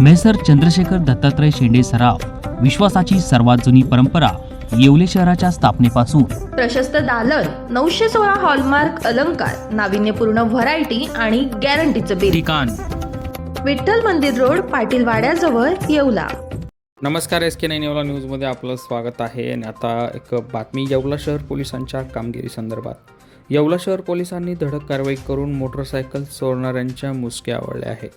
Measure Chandrashekhar Dattatray शेंडे सराव विश्वासाची सर्वात जुनी परंपरा येवले शहराच्या स्थापनेपासून. प्रशस्त दालन नऊशे सोळा हॉलमार्क अलंकार नाविन्यपूर्ण व्हरायटी आणि गॅरंटीचं बिल ठिकाण. विठ्ठल मंदिर रोड पाटील वाड्याजवळ येवला. नमस्कार एस के नाईन येवला न्यूजमध्ये आपलं स्वागत आहे. आणि आता एक बातमी येवला शहर पोलिसांच्या कामगिरी संदर्भात. येवला शहर पोलिसांनी धडक कारवाई करून मोटरसायकल चोरणाऱ्यांच्या मुसक्या आवळल्या आहे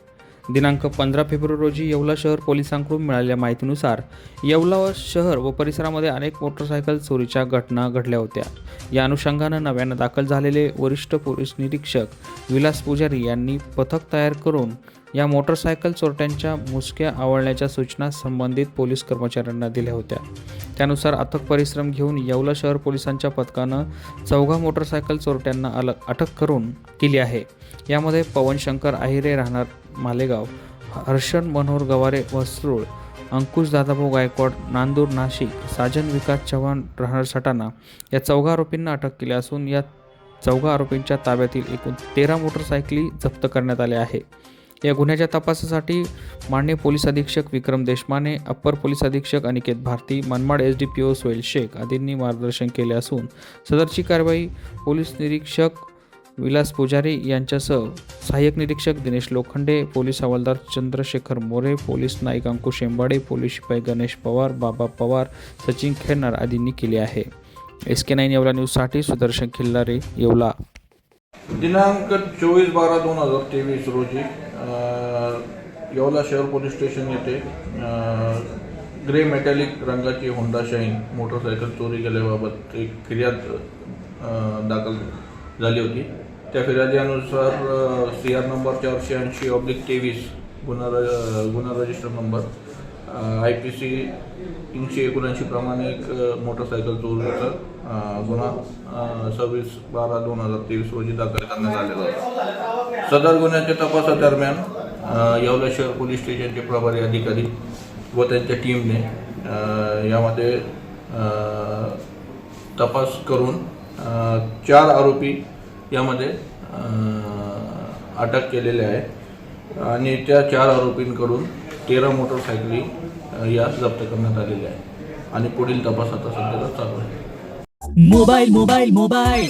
दिनांक पंधरा फेब्रुवारी रोजी येवला शहर पोलिसांकडून मिळालेल्या माहितीनुसार येवला व शहर व परिसरामध्ये अनेक मोटरसायकल चोरीच्या घटना घडल्या होत्या. या अनुषंगानं नव्यानं दाखल झालेले वरिष्ठ पोलीस निरीक्षक विलास पुजारी यांनी पथक तयार करून या मोटरसायकल चोरट्यांच्या मुसक्या आवळण्याच्या सूचना संबंधित पोलीस कर्मचाऱ्यांना दिल्या होत्या. त्यानुसार अथक परिश्रम घेऊन येवला शहर पोलिसांच्या पथकानं चौघा मोटरसायकल चोरट्यांना अल अटक करून केली आहे. यामध्ये पवन शंकर आहिरे राहणार मालेगाव हर्षण मनोहर गवारे वसरूळ अंकुश दादाभाऊ गायकवाड नांदूर नाशिक साजन विकास चव्हाण राहणार सटाणा या चौघा आरोपींना अटक केली असून या चौघा आरोपींच्या ताब्यातील एकूण तेरा मोटरसायकली जप्त करण्यात आल्या आहे या गुन्ह्याच्या तपासासाठी मान्य पोलीस अधीक्षक विक्रम देशमाने अप्पर पोलीस अधीक्षक Aniket Bharati Manmad S D P O Sohel Shaikh आदींनी मार्गदर्शन केले असून सदरची कारवाई पोलीस निरीक्षक विलास पुजारी यांच्यासह सहाय्यक निरीक्षक दिनेश लोखंडे पोलीस हवालदार चंद्रशेखर मोरे पोलीस नाईक अंकुश शेंबाडे पोलीस शिपाई गणेश पवार बाबा पवार सचिन खेरनार आदींनी केली आहे. एस के नाईन येवला न्यूजसाठी सुदर्शन खिल्लारे येवला. दिनांक चोवीस बारा दोन हजार तेवीस रोजी येवला शहर पोलीस स्टेशन येथे ग्रे मेटॅलिक रंगाची होंडा शाईन मोटरसायकल चोरी केल्याबाबत एक फिर्याद दाखल झाली होती. त्या फिर्यादीनुसार सी आर नंबर चारशे ऐंशी ऑब्लिक तेवीस गुन्हा र- गुन्हा register number I P C तीनशे एकोणऐंशी प्रमाणे एक मोटरसायकल चोरीचा गुन्हा सव्वीस बारा दोन हजार तेवीस रोजी दाखल करण्यात आलेला होता. सदर गुन्ह्याच्या तपासादरम्यान येवला शहर पोलीस स्टेशनचे प्रभारी अधिकारी व त्यांच्या टीमने यामध्ये तपास करून चार आरोपी यामध्ये अटक केलेले आहे आणि त्या चार आरोपींकडून तेरा मोटरसायकली या जप्त करण्यात आलेल्या आहे आणि पुढील तपास आता सध्याला चालू आहे. Mobile mobile mobile.